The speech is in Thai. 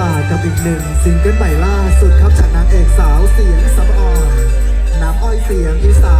ว่ากับอีกหนึ่งซิงเกิลใหม่ล่าสุดครับจากนางเอกสาวเสียงสับอ่อนน้ำอ้อยเสียงอีสาน